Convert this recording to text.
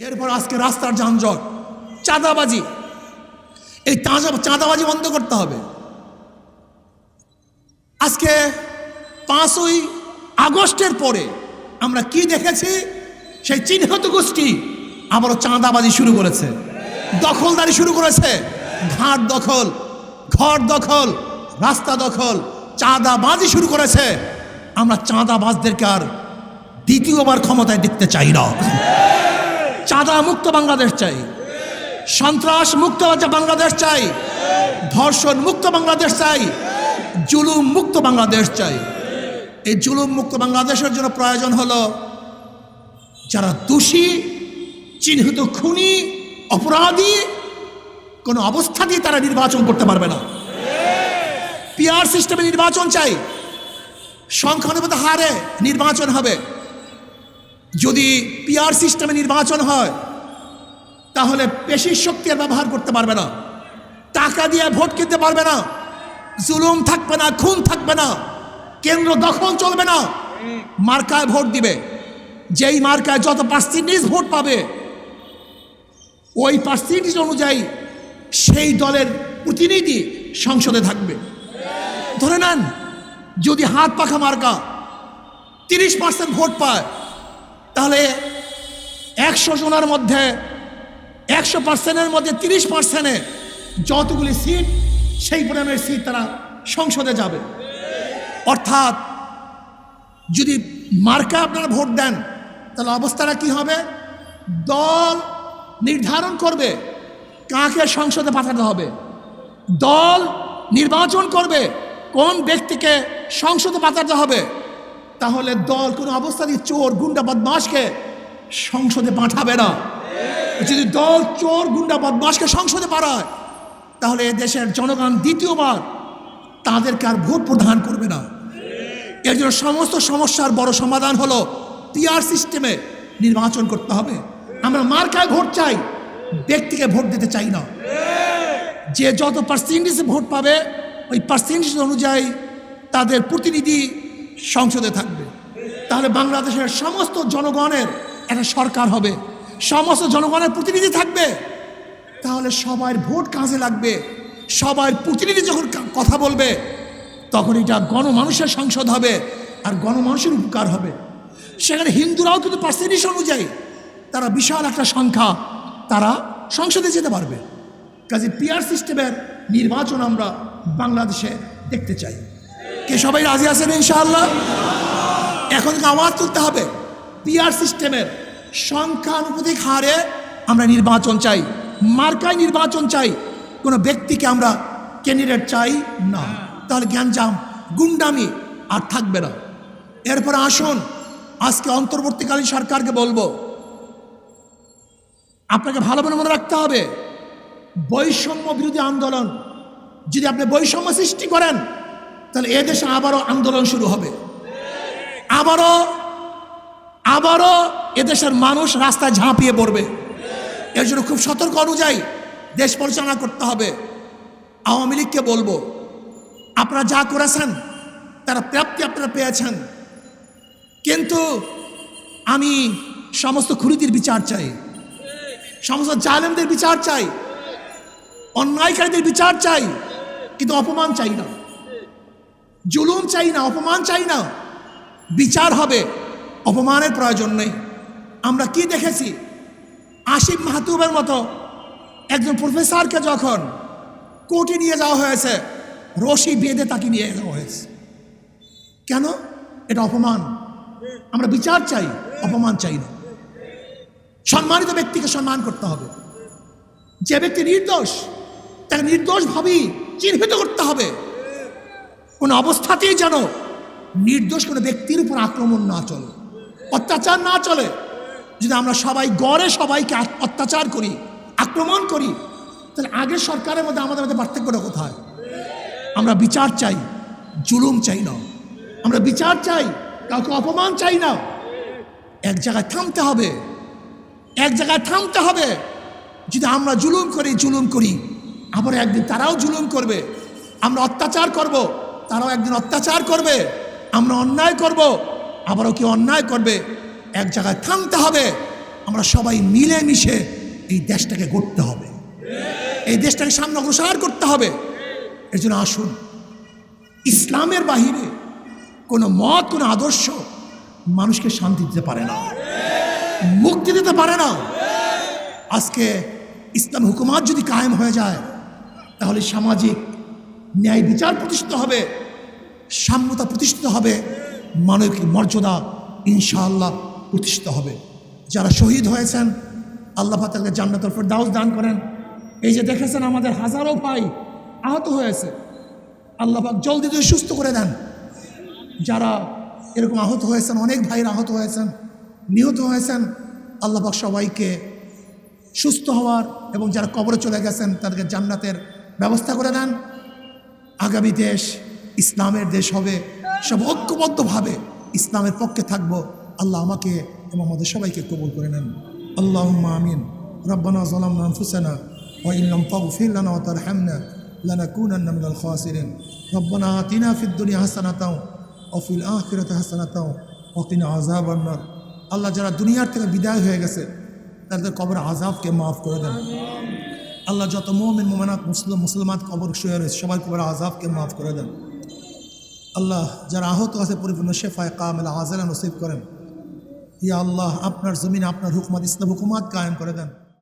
এরপর আজকে রাস্তার যানজট, চাঁদাবাজি। এই চাঁদা- চাঁদাবাজি বন্ধ করতে হবে। আজকে পাঁচই আগস্টের পরে আমরা কি দেখেছি? সেই চিহ্নিত গোষ্ঠী আবারও চাঁদাবাজি শুরু করেছে। দখলদারি শুরু করেছে। ঘাট দখল, ঘর দখল, রাস্তা দখল, চাঁদাবাজি শুরু করেছে। আমরা চাঁদাবাজদেরকে আর দ্বিতীয়বার ক্ষমতায় দেখতে চাই না। চাঁদা মুক্ত বাংলাদেশ চাই। সন্ত্রাস মুক্ত বাংলাদেশ চাই। ধর্ষণ মুক্ত বাংলাদেশ চাই। জুলুম মুক্ত বাংলাদেশ চাই। এই জুলুম মুক্ত বাংলাদেশের জন্য প্রয়োজন হলো, যারা দোষী, চিহ্নিত খুনি, অপরাধী, কোনো অবস্থাতেই তারা নির্বাচন করতে পারবে না। পিআর সিস্টেমে নির্বাচন চাই। সংখ্যানুপাত হারে নির্বাচন হবে। যদি পিআর সিস্টেমে নির্বাচন হয়, তাহলে পেশির শক্তি আর ব্যবহার করতে পারবে না। টাকা দিয়ে ভোট কিনতে পারবে না। জুলুম থাকবে না, খুন থাকবে না। কেন্দ্র দখল চলবে না। মার্কায় ভোট দিবে। যেই মার্কায় যত পার্সেন্টেজ ভোট পাবে, ওই পার্সেন্টেজ অনুযায়ী সেই দলের প্রতিনিধি সংসদে থাকবে। ধরে নেন, যদি হাত পাখা মার্কা তিরিশ পার্সেন্ট ভোট পায় তাহলে একশো জনের মধ্যে, একশো পার্সেন্টের মধ্যে তিরিশ পার্সেন্টে যতগুলি সিট, সেই পরিমাণের সিট তারা সংসদে যাবে। অর্থাৎ যদি মার্কা আপনারা ভোট দেন, তাহলে অবস্থাটা কি হবে? দল নির্ধারণ করবে কাকে সংসদে পাঠাতে হবে। দল নির্বাচন করবে কোন ব্যক্তিকে সংসদে পাঠাতে হবে। তাহলে দল কোনো অবস্থাতেই চোর, গুন্ডা বদমাসকে সংসদে পাঠাবে না। যদি দল চোর, গুন্ডা বদমাসকে সংসদে পাঠায়, তাহলে দেশের জনগণ দ্বিতীয়বার তাদেরকে আর ভোট প্রদান করবে না। এর জন্য সমস্ত সমস্যার বড় সমাধান হলো পিআর সিস্টেমে নির্বাচন করতে হবে। আমরা মার্কায় ভোট চাই, ব্যক্তিকে ভোট দিতে চাই না। যে যত পার্সেন্টেজে ভোট পাবে, ওই পার্সেন্টেজ অনুযায়ী তাদের প্রতিনিধি সংসদে থাকবে। তাহলে বাংলাদেশের সমস্ত জনগণের একটা সরকার হবে। সমস্ত জনগণের প্রতিনিধি থাকবে। তাহলে সবার ভোট কাজে লাগবে। সবার প্রতিনিধি যখন কথা বলবে, তখন এটা গণমানুষের সংসদ হবে আর গণমানুষের উপকার হবে। সেখানে হিন্দুরাও কিন্তু পার্সেন্টেজ অনুযায়ী তারা বিশাল একটা সংখ্যা তারা সংসদে যেতে পারবে। কাজে পিআর সিস্টেমের নির্বাচন আমরা বাংলাদেশে দেখতে চাই। কে সবাই রাজি আছেন ইনশাআল্লাহ? এখন আওয়াজ তুলতে হবে। পিআর সিস্টেমের সংখ্যানুপাতিক হারে আমরা নির্বাচন চাই। মার্কায় নির্বাচন চাই। কোনো ব্যক্তিকে আমরা ক্যান্ডিডেট চাই না। তাহলে জ্ঞানজাম গুন্ডামি আর থাকবে না। এরপরে আসুন, আজকে অন্তর্বর্তীকালীন সরকারকে বলব। আপনাকে ভালো মনে মনে রাখতে হবে। বৈষম্য বিরোধী আন্দোলন, যদি আপনি বৈষম্য সৃষ্টি করেন তাহলে এদেশে আবারও আন্দোলন শুরু হবে। আবারও আবারও এদেশের মানুষ রাস্তায় ঝাঁপিয়ে পড়বে। এর জন্য খুব সতর্ক অনুযায়ী দেশ পরিচালনা করতে হবে। আওয়ামী লীগকে বলব, আপনারা যা করেছেন, তারা প্রাপ্তি আপনারা পেয়েছেন। কিন্তু আমি সমস্ত খুরিদের বিচার চাই, সমস্ত জালেমদের বিচার চাই, অন্যায়কারীদের বিচার চাই, কিন্তু অপমান চাই না। জুলুম চাই না, অপমান চাই না। বিচার হবে, অপমানের প্রয়োজন নেই। আমরা কি দেখেছি? আসিফ মাহতুবের মতো একজন প্রফেসরকে যখন কোর্টে নিয়ে যাওয়া হয়েছে, রশি বেঁধে তাকে নিয়ে যাওয়া হয়েছে। কেন? এটা অপমান। আমরা বিচার চাই, অপমান চাই না। সম্মানিত ব্যক্তিকে সম্মান করতে হবে। যে ব্যক্তি নির্দোষ, তাকে নির্দোষভাবেই চিহ্নিত করতে হবে। কোনো অবস্থাতেই যেন নির্দোষ কোনো ব্যক্তির উপর আক্রমণ না চলে, অত্যাচার না চলে। যদি আমরা সবাই গড়ে সবাইকে অত্যাচার করি, আক্রমণ করি, তাহলে আগের সরকারের মধ্যে আমাদের মধ্যে পার্থক্যটা কোথায়? আমরা বিচার চাই, জুলুম চাই না। আমরা বিচার চাই, কাউকে অপমান চাই না। এক জায়গায় থামতে হবে, এক জায়গায় থামতে হবে। যদি আমরা জুলুম করি জুলুম করি, আবার একদিন তারাও জুলুম করবে। আমরা অত্যাচার করব তারাও একদিন অত্যাচার করবে, আমরা অন্যায় করব, আবারও কি অন্যায় করবে, এক জায়গায় থামতে হবে, আমরা সবাই মিলেমিশে এই দেশটাকে গড়তে হবে। এই দেশটাকে সামনে অগ্রসর করতে হবে। এর জন্য আসুন, ইসলামের বাহিরে কোনো মত, কোনো আদর্শ মানুষকে শান্তি দিতে পারে না, মুক্তি দিতে পারে না। আজকে ইসলাম হুকুমাত যদি কায়েম হয়ে যায়, তাহলে সামাজিক ন্যায় বিচার প্রতিষ্ঠিত হবে। সাম্যতা প্রতিষ্ঠিত হবে, মানবিক মর্যাদা ইনশাআল্লাহ প্রতিষ্ঠিত হবে। যারা শহীদ হয়েছেন, আল্লাহ তাদেরকে জান্নাতুল ফেরদাউস দান করেন। এই যে দেখেছেন আমাদের হাজারো ভাই আহত হয়েছে, আল্লাহ পাক জলদি যদি সুস্থ করে দেন। যারা এরকম আহত হয়েছেন, অনেক ভাইয়ের আহত হয়েছেন, নিহত হয়েছেন আল্লাহাক সবাইকে সুস্থ হওয়ার এবং যারা কবরে চলে গেছেন, তাদেরকে জান্নাতের ব্যবস্থা করে দেন। আগামী দেশ ইসলামের দেশ হবে সব ঐক্যবদ্ধভাবে ইসলামের পক্ষে থাকবো আল্লাহ আমাকে এবং আমাদের সবাইকে কবুল করে নেন আল্লাহ আমিন রব্বানা জালামনা আনফুসানা وإن لم تغفر لنا وترحمنا لنكونن من الخاسرين ربنا آتنا في الدنيا حسنة وفي الآخرة حسنة وقنا عذاب النار আল্লাহ যারা দুনিয়ার থেকে বিদায় হয়ে গেছে তাদের কবর আজাবকে মাফ করে দেন আল্লাহ যত মোমিন মোমেনাত মুসলিম মুসলমান কবর শুয়ে রয়েছে সবার কবর আজাবকে মাফ করে দেন আল্লাহ যারা আহত আছে পরিপূর্ণ শেফায় কামেল আজালা নসিব করেন। ইয়া আল্লাহ, আপনার জমিন, আপনার হুকুমাত, ইসলাম হুকুমাত কায়েম করে দেন।